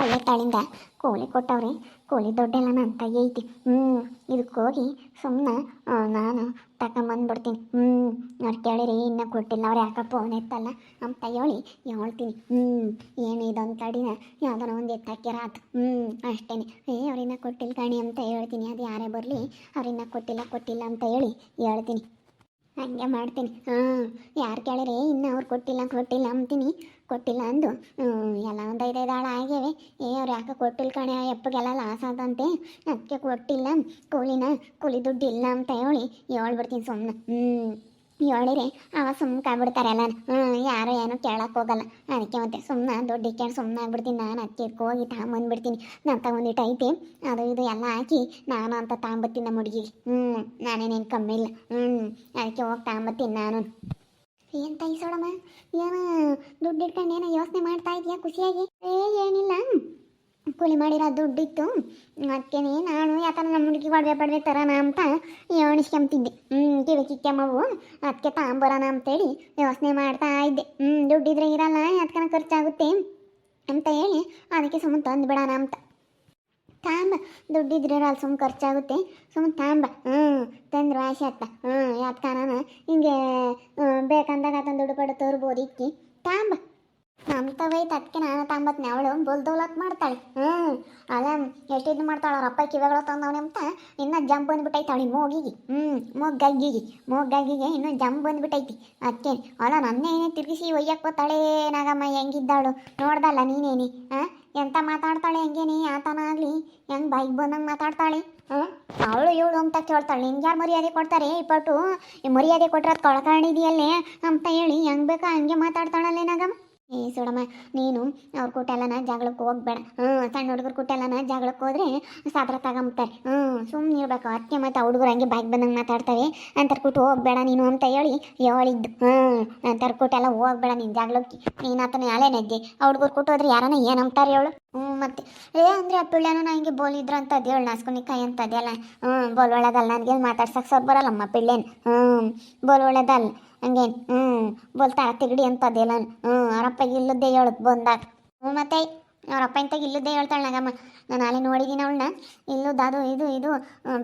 ಒಳ್ಳೆ ತಾಳಿಂದ ಕೋಳಿ ಕೊಟ್ಟವ್ರೆ, ಕೋಳಿ ದೊಡ್ಡೆಲ್ಲ ಅಂತ ಐತಿ. ಹ್ಞೂ ಇದಕ್ಕೆ ಹೋಗಿ ಸುಮ್ಮನೆ ನಾನು ತಗೊಂಬಂದ್ಬಿಡ್ತೀನಿ ಹ್ಞೂ ಅವ್ರು ಕೇಳಿರಿ, ಇನ್ನೂ ಕೊಟ್ಟಿಲ್ಲ, ಅವ್ರು ಯಾಕ ಫೋನ್ ಎತ್ತಲ್ಲ. ಅಂತ ಹೇಳಿ ಹೇಳ್ತೀನಿ. ಹ್ಞೂ ಏನು ಇದೊಂದು ತಡಿನ? ಯಾವ್ದಾರ ಒಂದು ಎತ್ತಾಕ್ಯಾರ ಆತು ಹ್ಞೂ ಅಷ್ಟೇ ಏ ಅವ್ರಿನ್ನ ಕೊಟ್ಟಿಲ್ಲ ಕಣಿ ಅಂತ ಹೇಳ್ತೀನಿ. ಅದು ಯಾರೇ ಬರಲಿ ಅವ್ರಿನ್ನ ಕೊಟ್ಟಿಲ್ಲ ಕೊಟ್ಟಿಲ್ಲ ಅಂತ ಹೇಳಿ ಹೇಳ್ತೀನಿ. ಹಂಗೆ ಮಾಡ್ತೀನಿ. ಹಾಂ ಯಾರು ಕೇಳಿರಿ, ಇನ್ನು ಅವ್ರು ಕೊಟ್ಟಿಲ್ಲ ಕೊಟ್ಟಿಲ್ಲ ಅಂತೀನಿ. ಕೊಟ್ಟಿಲ್ಲ ಅಂದು. ಎಲ್ಲ ಒಂದು ಐದೈದು ಆಳು ಆಗ್ಯಾವೆ. ಏ, ಅವ್ರು ಯಾಕೆ ಕೊಟ್ಟಿಲ್ಲ ಕಣೆ? ಆ ಎಪ್ಪಗೆಲ್ಲ ಲಾಸ್ ಆದಂತೆ. ಅದಕ್ಕೆ ಕೊಟ್ಟಿಲ್ಲ. ಕೂಲಿನ ಕೂಲಿ ದುಡ್ಡು ಇಲ್ಲ ಅಂತ ಹೇಳಿ ಹೇಳ್ಬಿಡ್ತೀನಿ ಸುಮ್ಮನೆ ಹ್ಞೂ ಹೇಳಿರಿ, ಅವ ಸುಮ್ಮನೆ ಕಾಗ್ಬಿಡ್ತಾರೆ ಎಲ್ಲ ಹ್ಞೂ ಯಾರು ಏನೂ ಕೇಳಕ್ಕೆ ಹೋಗಲ್ಲ. ಅದಕ್ಕೆ ಮತ್ತೆ ಸುಮ್ಮನೆ ದುಡ್ಡು ಇಕ್ಕೊಂಡು ಸುಮ್ಮನೆ ಆಗ್ಬಿಡ್ತೀನಿ. ನಾನು ಅದಕ್ಕೆ ಹೋಗಿ ತಗೊಂಬಂದ್ಬಿಡ್ತೀನಿ ನಾನು ತಗೊಂಡಿಟ್ಟು ಐತೆ. ಅದು ಇದು ಎಲ್ಲ ಹಾಕಿ ನಾನು ಅಂತ ತಗೊಂಬತ್ತೀನಿ ನಮ್ಮ ಹುಡುಗಿಗೆ. ಹ್ಞೂ ನಾನೇನೇನು ಕಮ್ಮಿ ಇಲ್ಲ. ಹ್ಞೂ ಅದಕ್ಕೆ ಹೋಗಿ ತಗೊಂಬತ್ತೀನಿ ನಾನು. ಏನು ತೈಸೋಡಮ್ಮ ಏನು ದುಡ್ಡು ಇಟ್ಕೊಂಡು ಏನೋ ಯೋಚನೆ ಮಾಡ್ತಾ ಇದೆಯಾ ಖುಷಿಯಾಗಿ? ಏ, ಏನಿಲ್ಲ. ಕೂಲಿ ಮಾಡಿರೋ ದುಡ್ಡಿತ್ತು. ಅದಕ್ಕೇನೆ ನಾನು ಯಾಕಂದ್ರೆ ನಮ್ಮ ಹುಡುಗಿ ಒಡವೆ ಪಡವೆ ತರೋಣ ಅಂತ ಎಣಿಸ್ಕೊಂತಿದ್ದೆ ಹ್ಞೂ ಕಿವಿ ಕಿಕ್ಕಮ್ಮವು ಅದಕ್ಕೆ ತಾಂಬರೋಣ ಅಂತೇಳಿ ಯೋಚನೆ ಮಾಡ್ತಾ ಇದ್ದೆ. ಹ್ಞೂ ದುಡ್ಡಿದ್ರೆ ಇರಲ್ಲ ಅದಕ್ಕನ ಖರ್ಚಾಗುತ್ತೆ ಅಂತ ಹೇಳಿ ಅದಕ್ಕೆ ಸುಮ್ಮನೆ ತಂದು ಬಿಡೋಣ ಅಂತ. ದುಡ್ಡಿದ್ರೆ ಅಲ್ಲಿ ಸುಮ್ಮನೆ ಖರ್ಚಾಗುತ್ತೆ. ಸುಮ್ಮನೆ ತಾಂಬ. ಹ್ಞೂ ತಂದ್ರೆ ವಾಸಿ ಆತ ಹ್ಞೂ ಯಾಕೆ ನಾನು ಹಿಂಗೆ ಬೇಕಂದಾಗ ಅದನ್ನು ದುಡ್ಡು ಪಡ ತೋರ್ಬೋದು ಇಕ್ಕಿ. ತಾಂಬ. ನಮ್ತವೈತೆ ಅದಕ್ಕೆ ನಾನು ತಾಂಬತ್ನೆ. ಅವಳು ಬೊಲ್ದೌಲತ್ ಮಾಡ್ತಾಳೆ. ಹ್ಞೂ ಅದ ಎಷ್ಟು ಇದು ಮಾಡ್ತಾಳೆ ಅವ್ರ ಅಪ್ಪ ಕಿವೆಗಳು ತಂದವನೆ ಅಂತ ಇನ್ನೂ ಜಂಪ್ ಬಂದ್ಬಿಟ್ಟೈತೆ ಅವಳಿಗೆ ಮೂಗಿಗೆ. ಹ್ಞೂ ಮೂಗ್ಗಗ್ಗಿಗೆ. ಮೂಗ್ಗಗ್ಗಿಗೆ ಇನ್ನೂ ಜಂಪ್ ಬಂದ್ಬಿಟ್ಟೈತಿ. ಅದಕ್ಕೆ ಅವಳ ನನ್ನೇ ಏನೇ ತಿರುಗಿಸಿ ಒಯ್ಯಕ್ಕೆ ನಾಗಮ್ಮ. ಹೆಂಗಿದ್ದಾಳು? ನೋಡ್ದಲ್ಲ ನೀನೇನಿ. ಹಾಂ ಎಂತ ಮಾತಾಡ್ತಾಳೆ ಹಂಗೇನಿ ಆತನ ಆಗಲಿ. ಹೆಂಗೆ ಬೈಕ್ ಬಂದಂಗೆ ಮಾತಾಡ್ತಾಳೆ? ಅವಳು ಇವಳು ಅಂತ ಕೇಳ್ತಾಳೆ. ನಿನ್ಗೆ ಯಾರು ಮರ್ಯಾದೆ ಕೊಡ್ತಾರೆ ಇಪ್ಪಟ್ಟು ಮರ್ಯಾದೆ ಕೊಟ್ಟರೆ ಅದು ಕೊಳಕಾಣಿದೆಯಲ್ಲೇ ಅಂತ ಹೇಳಿ ಹೆಂಗೆ ಬೇಕಾ ಹಂಗೆ ಮಾತಾಡ್ತಾಳಲ್ಲೇ ನಾಗಮ್ಮ? ಏ ಸೋಡಮ್ಮ, ನೀನು ಅವ್ರ ಕೂಟೆಲ್ಲನ ಜಗಳಕ್ಕೆ ಹೋಗ್ಬೇಡ. ಹ್ಞೂ ಸಣ್ಣ ಹುಡುಗರ ಕೂಟೆಲ್ಲನ ಜಗಳಕ್ಕೆ ಹೋದ್ರೆ ಸಾದ್ರ ತಗೊಂಬ್ತಾರೆ ಹ್ಞೂ ಸುಮ್ಮನೆ ಇರ್ಬೇಕು. ಅತ್ತೆ ಮತ್ತು ಹುಡುಗರು ಹಂಗೆ ಬಾಯ್ಗೆ ಬಂದಂಗೆ ಮಾತಾಡ್ತವೆ ಅಂತರ ಕೂಟ ಹೋಗ್ಬೇಡ ನೀನು ಅಂತ ಹೇಳಿ ಹೇಳಿದ್ದು ಹ್ಞೂ ಅಂತರ ಕೂಟೆಲ್ಲ ಹೋಗ್ಬೇಡ ನೀನು ಜಗಳಕ್ಕೆ. ನೀನು ಆತನ ಹಳೆ ನೆಗ್ಗೆ. ಆ ಹುಡುಗರು ಕೂಟೋದ್ರೆ ಯಾರನ್ನ ಏನು ಅಂತಾರೆ ಹೇಳು. ಹ್ಞೂ ಮತ್ತೆ. ಏ, ಅಂದರೆ ಆ ಪಿಳ್ಳೆನೂ ನಾ ಹಿಂಗೆ ಬೋಲಿದ್ರು ಅಂತ ಅದೇಳು ನಾಸ್ಕೊನಿ ಕೈ ಅಂತ ಅದೆಲ್ಲ ಹ್ಞೂ ಬೋಲ್ ಒಳ್ಳೇದಲ್ಲ, ನನಗೆ ಮಾತಾಡ್ಸಕ್ಕೆ ಸ್ವಲ್ಪ ಬರಲ್ಲಮ್ಮ ಪಿಳ್ಳೆನ್. ಹ್ಞೂ ಬೋಲ್ ಒಳ್ಳೇದಲ್ಲ ಹಂಗೇನು ಹ್ಞೂ ಬೋಲ್ತಾ ತಿಗಡಿ ಅಂತದೆಲ್ಲ ಹ್ಞೂ ಅವರಪ್ಪ ಇಲ್ಲದೆ ಹೇಳುತ್ತೆ ಬಂದಾಗ. ಹ್ಞೂ ಮತ್ತೆ? ಅವರಪ್ಪ ಇಂತಾಗ ಇಲ್ಲದ್ದೇ ಹೇಳ್ತಾಳೆ ನಗಮ್ಮ. ನಾನು ಅಲ್ಲಿ ನೋಡಿದ್ದೀನಿ ಅವಳನ್ನ ಇಲ್ಲದ ಅದು ಇದು ಇದು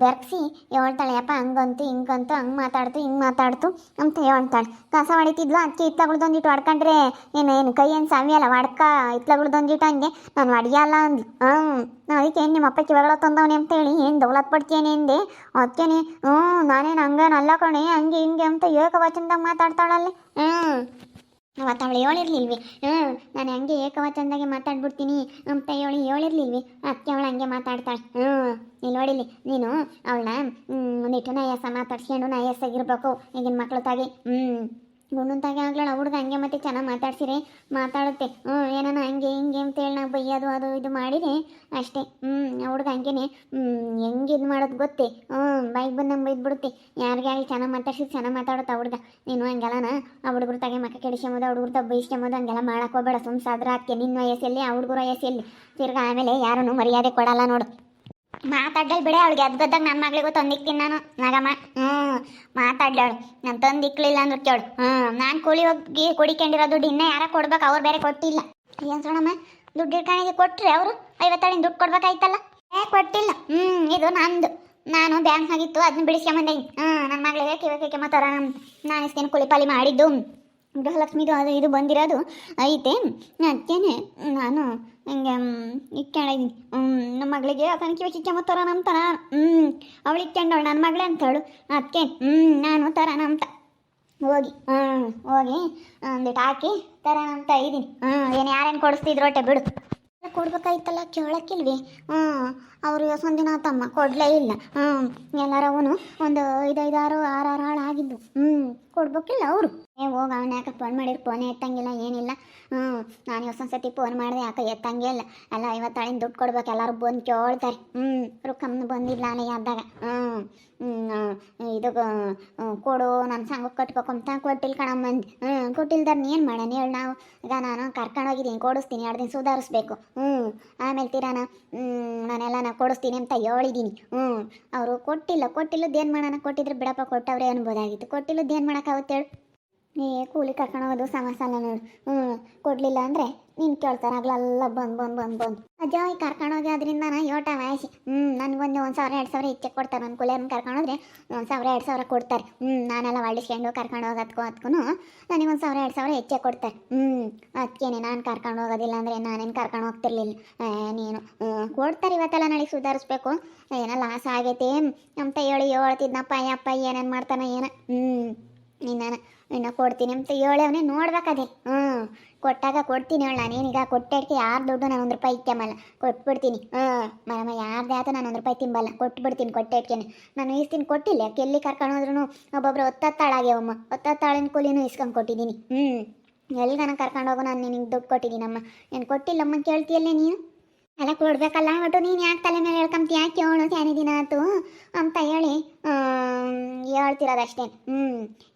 ಬೆರ್ಕ್ಸಿ ಹೇಳ್ತಾಳೆ, ಯಪ್ಪ, ಹಂಗಂತು, ಹಿಂಗಂತು, ಹಂಗೆ ಮಾತಾಡ್ತು, ಹಿಂಗೆ ಮಾತಾಡ್ತು ಅಂತ ಹೇಳ್ತಾಳೆ. ಕಸ ಹೊಡಿತಿದ್ಲು ಅದಕ್ಕೆ ಇತ್ಲಗಳ್ದೊಂದಿಟ್ಟು ಹೊಡ್ಕೊಂಡ್ರೆ ಏನು ಏನು, ಕೈ ಏನು ಸಾವಿಯಲ್ಲ ಹೊಡ್ಕ ಇತ್ಲಗಳ್ದೊಂದಿಟ್ಟು ಹಂಗೆ. ನಾನು ಹೊಡಿಯಲ್ಲ ಅಂದ್ಲು. ಹ್ಞೂ ಅದಕ್ಕೆ ಏನು ನಿಮ್ಮ ಅಪ್ಪ ಕಿವಿಗಳ ತಂದವನೆ ಅಂತ ಹೇಳಿ, ಏನು ದೌಲತ್ ಪಡ್ತೀನಿ ಅಂದೆ ಅದಕ್ಕೇನೆ ಹ್ಞೂ ನಾನೇನು ಹಂಗೇನು ಅಲ್ಲ ಕಣೆ, ಹಂಗೆ ಹಿಂಗೆ ಅಂತ ಏಕವಚನದಾಗ ಮಾತಾಡ್ತಾಳಲ್ಲಿ. ಹ್ಞೂ ಅವತ್ತು ಅವಳು ಹೇಳಿರ್ಲಿಲ್ವಿ? ಹ್ಞೂ ನಾನು ಹಂಗೆ ಏಕವಚನದಾಗೆ ಮಾತಾಡ್ಬಿಡ್ತೀನಿ ಅಂತ ಹೇಳಿ ಹೇಳಿರ್ಲಿಲ್ವಿ? ಅದಕ್ಕೆ ಅವಳು ಹಂಗೆ ಮಾತಾಡ್ತಾಳೆ. ಹ್ಞೂ ನೀನು ನೋಡಿಲಿ ನೀನು ಅವಳನ್ನ ಒಂದಿಟ್ಟು ನಯಸ ಮಾತಾಡ್ಸ್ಕೊಂಡು ನಯಸ್ಸಾಗಿರ್ಬೇಕು ಈಗಿನ ಮಕ್ಳು ತಾಗಿ. ಹ್ಞೂ ಗುಂಡಂತಾಗೆ ಆಗ್ಲಾಳ ಹುಡುಗ ಹಂಗೆ ಮತ್ತೆ ಚೆನ್ನಾಗಿ ಮಾತಾಡ್ಸಿರಿ, ಮಾತಾಡುತ್ತೆ. ಹ್ಞೂ ಏನಾನ ಹಂಗೆ, ಹಿಂಗೆ ಅಂತ ಹೇಳಿ ನಾವು ಬೈಯೋದು ಅದು ಇದು ಮಾಡಿದೆ. ಅಷ್ಟೇ. ಹ್ಞೂ ಹುಡುಗ ಹಂಗೇನೆ. ಹೆಂಗೆ ಇದು ಮಾಡೋದು ಗೊತ್ತೇ? ಹ್ಞೂ ಬೈಕ್ ಬಂದಂಗೆ ಬೈದ್ಬಿಡುತ್ತೆ. ಯಾರಿಗೆ ಆಗಲಿ ಚೆನ್ನಾಗಿ ಮಾತಾಡ್ಸಿ ಚೆನ್ನಾಗಿ ಮಾತಾಡುತ್ತೆ ಹುಡುಗ. ನೀನು ಹಂಗೆಲ್ಲನ ಆ ಹುಡುಗರು ತಾಗೆ ಮಕ್ಕ ಕೆಡಿಸ್ಕೊಂಬೋದು ಹುಡುಗರು ಹುಡುಗರು ಬೈಸ್ಕೊಂಬೋದು, ಹಂಗೆಲ್ಲ ಮಾಡಕ್ಕೆ ಹೋಗ್ಬೇಡ. ಸುಮ್ ಸಾದ್ರ ಅದಕ್ಕೆ ನಿನ್ನ ವಯಸ್ಸಲ್ಲಿ, ಆ ಹುಡುಗರ ವಯಸ್ಸಲ್ಲಿ. ತಿರ್ಗಾ ಆಮೇಲೆ ಯಾರನ್ನು ಮರ್ಯಾದೆ ಕೊಡಲ್ಲ ನೋಡು. ಮಾತಾಡ್ದಲ್ ಬಿಡೆ ಅವಳಿಗೆ. ಅದ್ಗದ್ದಾಗ ನನ್ನ ಮಗಳಿಗೂ ತಂದಿಕ್ತೀನಿ ನಾನು. ನಾಗಮ್ಮ. ಹ್ಞೂ ಮಾತಾಡ್ಲವಳು ನಾನು ತಂದಿಕ್ಲಿಲ್ಲ ಅಂದ್ರೆ ಕೇಳು. ಹ್ಞೂ ನಾನು ಕೂಲಿ ಹೋಗಿ ಕುಡಿಕೊಂಡಿರೋ ದುಡ್ಡು ಇನ್ನೂ ಯಾರ ಕೊಡ್ಬೇಕು ಅವ್ರು ಬೇರೆ ಕೊಟ್ಟಿಲ್ಲ. ಏನು ಸೋಣಮ್ಮ? ದುಡ್ಡು ಇಟ್ಕೊಂಡಿಗೆ ಕೊಟ್ರಿ ಅವರು? ಐವತ್ತಾಳಿನ ದುಡ್ಡು ಕೊಡ್ಬೇಕಾಯ್ತಲ್ಲ? ಏ, ಕೊಟ್ಟಿಲ್ಲ. ಹ್ಞೂ ಇದು ನಂದು. ನಾನು ಬ್ಯಾಂಕ್ ಆಗಿತ್ತು ಅದನ್ನ ಬಿಡಿಸ್ಕೊಂಬಂದೆ. ಹ್ಞೂ ನನ್ನ ಮಗಳಿಗೆ ಕಿವಿ ಕಿವಿ ಮತ್ತಾರ ನಾನು ಇಸ್ಕೇನು ಕುಳಿಪಾಲಿ ಮಾಡಿದ್ದು. ಗೃಹಲಕ್ಷ್ಮಿದು ಅದು ಇದು ಬಂದಿರೋದು ಐತೆ. ಅದಕ್ಕೇನೆ ನಾನು ಹಿಂಗೆ ಇಕ್ಕೊಂಡಿದ್ದೀನಿ ನಮ್ಮ ಮಗಳಿಗೆ ಅದನ್ನ ಕಿವಿ ತರ ತರೋಣ ಅಂತಾನ ಹ್ಞೂ ಅವಳು ಇಕ್ಕೊಂಡವಳು ನನ್ನ ಮಗಳೇ ಅಂತಳು ಅದಕ್ಕೆ ಹ್ಞೂ ನಾನು ತರೋಣ ಅಂತ. ಹೋಗಿ ಹ್ಞೂ ಹೋಗಿ ಒಂದಿಟ್ಟು ಹಾಕಿ ತರೋಣ ಅಂತ ಇದ್ದೀನಿ ಹ್ಞೂ ಏನು ಯಾರೇನು ಕೊಡಿಸ್ತಿದ್ರು ಒಟ್ಟೆ ಬಿಡು. ಕೊಡ್ಬೇಕಾಯ್ತಲ್ಲ, ಕೇಳಕ್ಕಿಲ್ವಿ? ಹ್ಞೂ ಅವರು ಒಂದು ದಿನ ತಮ್ಮ ಕೊಡಲೇ ಇಲ್ಲ. ಹ್ಞೂ ಎಲ್ಲರವನು ಒಂದು ಐದೈದಾರು ಆರಾರು ಹಾಳು ಆಗಿದ್ದು ಹ್ಞೂ ಕೊಡ್ಬೇಕಿಲ್ಲ ಅವರು. ಏ, ಹೋಗ ಅವನ ಯಾಕೆ ಫೋನ್ ಮಾಡಿರು ಫೋನೇ ಎತ್ತಂಗಿಲ್ಲ, ಏನಿಲ್ಲ. ಹ್ಞೂ ನಾನು ಹೊಸೊಂದ್ಸತಿ ಸತಿ ಫೋನ್ ಮಾಡಿದೆ, ಯಾಕೆ ಎತ್ತಂಗೆ ಇಲ್ಲ. ಅಲ್ಲ ಐವತ್ತಾಳಿನ ದುಡ್ಡು ಕೊಡ್ಬೇಕು, ಎಲ್ಲರೂ ಬಂದು ಕೇಳ್ತಾರೆ. ಹ್ಞೂ ರೊಕ್ಕಮ್ಮನ ಬಂದಿಲ್ಲ ಅಲ್ಲ ಆದಾಗ ಹ್ಞೂ ಇದು ಕೊಡು ನನ್ನ ಸಂಘ ಕಟ್ಬೇಕು ಅಂತ ಕೊಟ್ಟಿಲ್ಲ ಕಣಮ್ಮಂದು ಹ್ಞೂ ಕೊಟ್ಟಿಲ್ದಾರ ಏನು ಮಾಡೋಣ? ಹೇಳಿ ನಾವು. ಈಗ ನಾನು ಕರ್ಕೊಂಡೋಗಿದ್ದೀನಿ ಕೊಡಿಸ್ತೀನಿ, ಎರಡು ದಿನ ಸುಧಾರಿಸ್ಬೇಕು. ಹ್ಞೂ ಆಮೇಲೆ ತೀರಾನ ನಾನೆಲ್ಲ ನಾ ಕೊಡಿಸ್ತೀನಿ ಅಂತ ಹೇಳಿದ್ದೀನಿ ಹ್ಞೂ ಅವರು ಕೊಟ್ಟಿಲ್ಲ ಕೊಟ್ಟಿಲ್ಲದ್ದು ಏನು ಮಾಡೋಣ? ಕೊಟ್ಟಿದ್ರೆ ಬಿಡಪ್ಪ, ಕೊಟ್ಟವ್ರೆ ಅನ್ಬೋದಾಗಿತ್ತು. ಕೊಟ್ಟಿಲ್ಲದ್ದು ಏನು ಮಾಡೋಕ್ಕಾಗುತ್ತೆ ಹೇಳು? ಏ ಕೂಲಿ ಕರ್ಕೊಂಡು ಹೋಗೋದು ನೋಡು. ಹ್ಞೂ ಕೊಡಲಿಲ್ಲ ಅಂದರೆ ನೀನು ಕೇಳ್ತಾರೆ ಆಗ್ಲೆಲ್ಲ ಬಂದು ಬಂದು ಬಂದು ಬಂದು. ಅಜ್ಜ, ಈ ಕರ್ಕೊಂಡು ಹೋಗಿ ಅದರಿಂದ ನಾ ಯೋಟ ವಾಯಿಸಿ. ಹ್ಞೂ ನನಗೊಂದು ಒಂದು ಸಾವಿರ, ಎರಡು ಸಾವಿರ ಹೆಚ್ಚೆ ಕೊಡ್ತಾರೆ ನನ್ನ ಕೂಲಿಯನ್ನು ಕರ್ಕೊಂಡು ಹೋದ್ರೆ ಒಂದು ಸಾವಿರ, ಎರಡು ಸಾವಿರ ಕೊಡ್ತಾರೆ. ಹ್ಞೂ ನಾನೆಲ್ಲ ಹೊಳ್ಳಿಸ್ಕೊಂಡು ಕರ್ಕೊಂಡು ಹೋಗೋದಕ್ಕೂ ಅದಕ್ಕೂ ನನಗೆ ಒಂದು ಸಾವಿರ, ಎರಡು ಸಾವಿರ ಹೆಚ್ಚೆ ಕೊಡ್ತಾರೆ. ಹ್ಞೂ ಅದಕ್ಕೇನೆ ನಾನು ಕರ್ಕೊಂಡು ಹೋಗೋದಿಲ್ಲ ಅಂದರೆ ನಾನೇನು ಕರ್ಕೊಂಡು ಹೋಗ್ತಿರ್ಲಿಲ್ಲ. ನೀನು. ಕೊಡ್ತಾರೆ ಇವತ್ತೆಲ್ಲ ನನಗೆ ಸುಧಾರಿಸ್ಬೇಕು. ಏನೋ ಲಾಸ್ ಆಗೈತೆ. ಅಂತ ಹೇಳಿ, ಹೇಳ್ತಿದ್ನಪ್ಪ, ಅಯ್ಯಪ್ಪ, ಏನೇನು ಮಾಡ್ತಾನೆ ಏನೋ. ಹ್ಞೂ ನಿನ್ನ ಇನ್ನು ಕೊಡ್ತೀನಿ ಅಂತ ಹೇಳವನೇ ನೋಡ್ಬೇಕದೇ. ಹ್ಞೂ ಕೊಟ್ಟಾಗ ಕೊಡ್ತೀನಿ ಹೇಳ. ನಾನೇನೀಗ ಕೊಟ್ಟೆಡ್ಕೆ ಯಾರು ದುಡ್ಡು ನಾನು ಒಂದು ರೂಪಾಯಿ ಇಕ್ಕಮಲ್ಲ ಕೊಟ್ಬಿಡ್ತೀನಿ. ಹ್ಞೂ ಮರಮ್ಮ ಯಾರ್ದೇ ಆತ ನಾನು ಒಂದು ರೂಪಾಯಿ ತಿಂಬಲ್ಲ. ಕೊಟ್ಬಿಡ್ತೀನಿ ಕೊಟ್ಟೆಡ್ಕೆನೆ ನಾನು. ಈಸ್ತೀನಿ ಕೊಟ್ಟಿಲ್ಲ. ಕೆಲ್ಲಿ ಕರ್ಕೊಂಡು ಹೋದ್ರೂ ಒಬ್ಬೊಬ್ರು ಒತ್ತತ್ತಾಳಾಗ್ಯವಮ್ಮ. ಒತ್ತತ್ತಾಳಿನ ಕೂಲಿನೂ ಇಸ್ಕೊಂಡು ಕೊಟ್ಟಿದ್ದೀನಿ. ಹ್ಞೂ ಎಲ್ಲಿಗನ ಕರ್ಕೊಂಡು ಹೋಗೋ ನಾನು ನಿನಗೆ ದುಡ್ಡು ಕೊಟ್ಟಿದ್ದೀನಮ್ಮ. ಏನು ಕೊಟ್ಟಿಲ್ಲಮ್ಮ ಕೇಳ್ತೀಯಲ್ಲೇ ನೀನು? ಅಲ್ಲ ಕೊಡ್ಬೇಕಲ್ಲ, ಒಟ್ಟು ನೀನು ಯಾಕೆ ತಲೆ ಮೇಲೆ ಹೇಳ್ಕೊಂತ ಯಾಕೆ ಕೇಳು? ಸ್ಯಾನಿದಿನ ದಿನ ಆಯ್ತು ಅಂತ ಹೇಳಿ ಆಮ್, ಹೇಳ್ತಿರೋದಷ್ಟೇ. ಹ್ಞೂ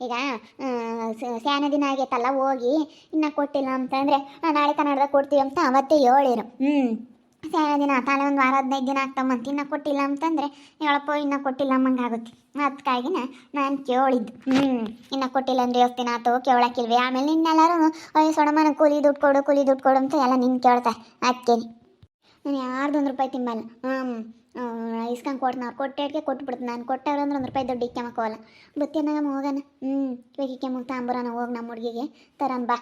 ಈಗ ಸ್ಯಾನೆ ದಿನ ಆಗೈತಲ್ಲ ಹೋಗಿ ಇನ್ನೂ ಕೊಟ್ಟಿಲ್ಲ ಅಂತಂದರೆ ನಾಳೆ ಕನ್ನಡದಾಗ ಕೊಡ್ತೀವಿ ಅಂತ ಅವತ್ತೇ ಹೇಳಿರು. ಹ್ಞೂ ಸ್ಯಾನೆ ದಿನ ತಾಳೆ ಒಂದು ವಾರ ಹದಿನೈದು ದಿನ ಆಗ್ತಮ್ಮಂತ ಇನ್ನೂ ಕೊಟ್ಟಿಲ್ಲ ಅಂತಂದರೆ ಹೇಳಪ್ಪ ಇನ್ನೂ ಕೊಟ್ಟಿಲ್ಲ ಆಗುತ್ತೆ. ಅದಕ್ಕಾಗಿನ ನಾನು ಕೇಳಿದ್ದು. ಹ್ಞೂ ಇನ್ನೂ ಕೊಟ್ಟಿಲ್ಲ ಅಂದ್ರೆ ದಿನ ಆಯ್ತು ಕೇಳಕ್ಕಿಲ್ವಿ? ಆಮೇಲೆ ನಿನ್ನೆಲ್ಲರೂ ಅಯ್ಯೋ ಸೊಡಮನ ಕೂಲಿ ದುಡ್ಡು ಕೊಡು ಕೂಲಿ ದುಡ್ಡು ಕೊಡು ಅಂತ ಎಲ್ಲ ನಿನ್ನ ಕೇಳ್ತಾರೆ ಅದಕ್ಕೇನೆ ನಾನು ಯಾರ್ದು ಒಂದು ರೂಪಾಯಿ ತಿಂಬಲ್ಲ. ಹ್ಞೂ ಇಸ್ಕೊಂಡು ಕೊಡ್ತೀನಿ ಅವ್ರು ಕೊಟ್ಟೆಡ್ಗೆ ಕೊಟ್ಬಿಡ್ತೀನಿ ನಾನು ಕೊಟ್ಟವ್ರು ಅಂದ್ರೆ ಒಂದು ರೂಪಾಯಿ ದುಡ್ಡು ಇಕ್ಕೆಮಕ್ಕೋಲ್ಲ ಬತ್ತೀನಾಗ ಹೋಗೋಣ ಹ್ಞೂ ಇವಾಗ ಇಕ್ಕೆಮಕ್ ತಾಂಬೂರನ ಹೋಗಿ ನಮ್ಮ ಹುಡುಗಿಗೆ. ತರನ್ ಬಾ.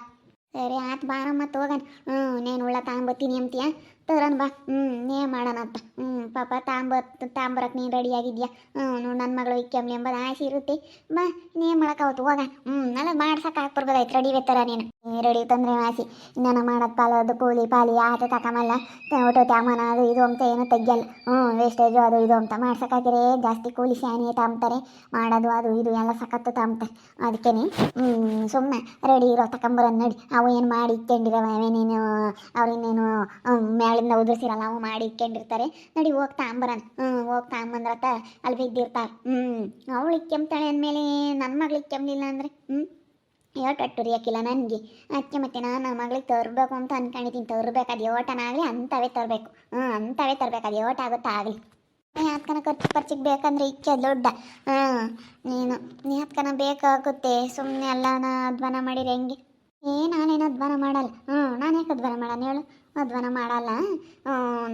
ಸರಿ, ಆತ್ ಬಾರ ಮತ್ತೆ ಹೋಗೋಣ ಹ್ಞೂ ನೇನು ಉಳ್ಳ ತಾಂಬತ್ತೀನಿ ಅಂತೀಯ? ತರನ್ ಬಾ. ಹ್ಞೂ ನೇ ಮಾಡೋಣ ಅಂತ. ಹ್ಞೂ ಪಾಪ ತಾಂಬ ತಾಂಬರಕ್ಕೆ ನೀನು ರೆಡಿ ಆಗಿದ್ಯಾ? ಹ್ಞೂ ನೋಡು ನನ್ನ ಮಗಳು ಇಕ್ಕೆಮ್ಲಿ ಎಂಬುದು ಆಸೆ ಇರುತ್ತೆ. ಬಾ ನೀ ಮಾಡಕ್ಕಾವತ್ತು ಹೋಗ. ಹ್ಞೂ ಅಲ್ಲ ಮಾಡ್ಸಕ್ಕೆ ಹಾಕ್ಬರ್ಬೋದಾಯ್ತು ರೆಡಿ ಬೇತರ ನೀನು. ನೀ ರೆಡಿ ತಂದ್ರೆ ಆಸೆ ಇನ್ನೇನು ಮಾಡೋದು ಅದು ಕೂಲಿ ಪಾಲಿ, ಆಟ ತಕೊಂಬಲ್ಲ ಒಟ್ಟು ತ್ಯಾಮನ ಅದು ಇದು ಅಂತ ಏನೂ ತೆಗಿಯಲ್ಲ. ಹ್ಞೂ ವೇಸ್ಟೇಜು ಅದು ಇದು ಅಂತ ಮಾಡ್ಸಕ್ಕಾಗಿರೇ ಜಾಸ್ತಿ ಕೂಲಿ ಸ್ಯಾನಿ ತಾಂಬ್ತಾರೆ. ಮಾಡೋದು ಅದು ಇದು ಎಲ್ಲ ಸಖತ್ತು ತಾಂಬ್ತಾರೆ. ಅದಕ್ಕೇನೆ ಸುಮ್ಮನೆ ರೆಡಿ ಇರೋ ತಕೊಂಬರೋದು ನೋಡಿ. ಅವು ಏನು ಮಾಡಿ ಇಟ್ಕೊಂಡಿರವ ಅವೇನೇನು ಅವ್ರು ಇನ್ನೇನು ಮ್ಯಾಳಿಂದ ಉದುರಿಸಿರಲ್ಲ, ಅವು ಮಾಡಿ ಇಟ್ಕೊಂಡಿರ್ತಾರೆ ನಡಿ ಹೋಗಿ ತಾಂಬರನ್. ಹ್ಞೂ ಹೋಗಿ ತಾಂಬಂದ್ರತ ಅಲ್ಲಿ ಬಿದ್ದಿರ್ತಾರೆ ಹ್ಞೂ ಅವಳು ಇಕ್ಕೆಂಬ್ತಾಳೆ ಅಂದಮೇಲೆ ನನ್ನ ಮಗಳು ಇಕ್ಕೆಂಬ್ಲಿಲ್ಲ ಅಂದರೆ? ಹ್ಞೂ ರಿಯಕ್ಕಿಲ್ಲ ನನಗೆ. ಅದಕ್ಕೆ ಮತ್ತೆ ನಾನು ನನ್ನ ಮಗಳಿಗೆ ತರಬೇಕು ಅಂತ ಅನ್ಕೊಂಡಿದ್ದೀನಿ ತರಬೇಕು, ಅದು ಯೋಟನಾಗಲಿ ಅಂಥವೇ ತರಬೇಕು. ಹ್ಞೂ ಅಂಥವೇ ತರಬೇಕು, ಅದು ಯೋಟ ಆಗುತ್ತೆ ಆಗಲಿ. ಯಾತ್ಕನ ಖರ್ಚು ಖರ್ಚಿಗೆ ಬೇಕಂದ್ರೆ ಇಚ್ಛೆ ದೊಡ್ಡ. ಹಾಂ ನೀನು ಯಾತ್ಕನ ಬೇಕಾಗುತ್ತೆ? ಸುಮ್ಮನೆ ಎಲ್ಲನ ಅಧ್ವಾನ ಮಾಡಿರಿ ಹೆಂಗೆ? ಏ, ನಾನೇನು ಅಧ್ವಾನ ಮಾಡಲ್ಲ. ಹ್ಞೂ, ನಾನು ಯಾಕೆ ಅಧ್ವಾನ ಮಾಡಲ್ಲ ಹೇಳು? ಅಧ್ವಾನ ಮಾಡಲ್ಲ?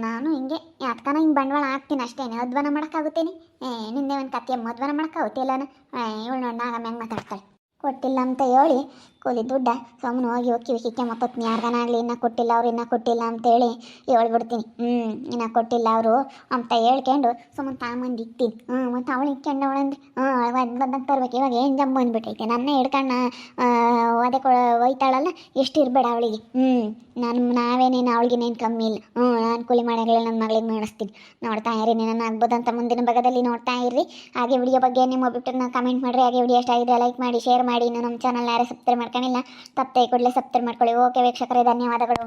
ನಾನು ಹಿಂಗೆ ಯಾತ್ಕನ ಹಿಂಗೆ ಬಂಡವಾಳ ಹಾಕ್ತೀನಿ ಅಷ್ಟೇನೆ ಅಧ್ವಾನ ಮಾಡೋಕ್ಕಾಗುತ್ತೇನೆ? ಏ ನಿನ್ನೆ ಒಂದು ಕತ್ತೆ ಅಧ್ವಾನ ಮಾಡೋಕ್ಕಾಗುತ್ತಿಲ್ಲನ ಇವಳು ನೋಡಿ ನಾಗಮ್ಮ ಹೆಂಗೆ ಮಾತಾಡ್ತಾಳೆ. ಕೊಟ್ಟಿಲ್ಲ ಅಂತ ಹೇಳಿ ಕೂಲಿ ದುಡ್ಡ ಸುಮ್ಮನೆ ಹೋಗಿ ಹೋಗಿ ಕಿಕ್ಕೆ ಮತ್ತೊತ್ತು ಆಗಲಿ ಇನ್ನೂ ಕೊಟ್ಟಿಲ್ಲ ಅವ್ರು ಇನ್ನೂ ಕೊಟ್ಟಿಲ್ಲ ಅಂತೇಳಿ ಹೇಳ್ಬಿಡ್ತೀನಿ. ಹ್ಞೂ ಇನ್ನೂ ಕೊಟ್ಟಿಲ್ಲ ಅವರು ಅಂತ ಹೇಳ್ಕೊಂಡು ಸುಮ್ಮನೆ ತಾಮಂದು ಇಕ್ತೀನಿ. ಹ್ಞೂ ಮತ್ತು ಅವಳು ಇಕ್ಕೊಂಡವಳಂದ್ರೆ ಹ್ಞೂ ಒಂದು ಬಂದಾಗ ತರ್ಬೇಕು. ಇವಾಗ ಏನು ಜಂಬ ಬಂದ್ಬಿಟ್ಟೈತೆ ನನ್ನ ಹಿಡ್ಕೊಂಡು ಒದೆ ಕೊ ಒಯ್ತಾಳಲ್ಲ, ಎಷ್ಟು ಇರಬೇಡ ಅವಳಿಗೆ. ಹ್ಞೂ ನಾನು ನಾವೇನೇನು ಅವಳಿಗೇನೇನು ಕಮ್ಮಿ ಇಲ್ಲ. ಹ್ಞೂ ನಾನು ಕೂಲಿ ಮಾಡಾಗಲೇ ನನ್ನ ಮಗಳಿಗೆ ಮಾಡಿಸ್ತೀನಿ. ನೋಡ್ತಾ ಇರಿ, ನನ್ನ ಆಗ್ಬೋದಂತ ಮುಂದಿನ ಭಾಗದಲ್ಲಿ ನೋಡ್ತಾ ಇರ್ರಿ. ಹಾಗೆ ವಿಡಿಯೋ ಬಗ್ಗೆ ನಿಮ್ಮ ಒಬ್ಬಿಟ್ಟನ್ನ ಕಮೆಂಟ್ ಮಾಡಿರಿ. ಹಾಗೆ ವಿಡಿಯೋ ಎಷ್ಟಾಗಿದೆ ಲೈಕ್ ಮಾಡಿ ಶೇರ್ ಮಾಡಿ. ಇನ್ನು ನಮ್ಮ ಚಾನಲ್ ಯಾರೇ ಸಬ್ಸ್ಕ್ರೈಬ್ ಮಾಡ್ಕೊಂಡಿಲ್ಲ ತಪ್ಪದೆ ಕೂಡಲೇ ಸಬ್ಸ್ಕ್ರೈಬ್ ಮಾಡ್ಕೊಳ್ಳಿ. ಓಕೆ ವೀಕ್ಷಕರೇ ಧನ್ಯವಾದಗಳು.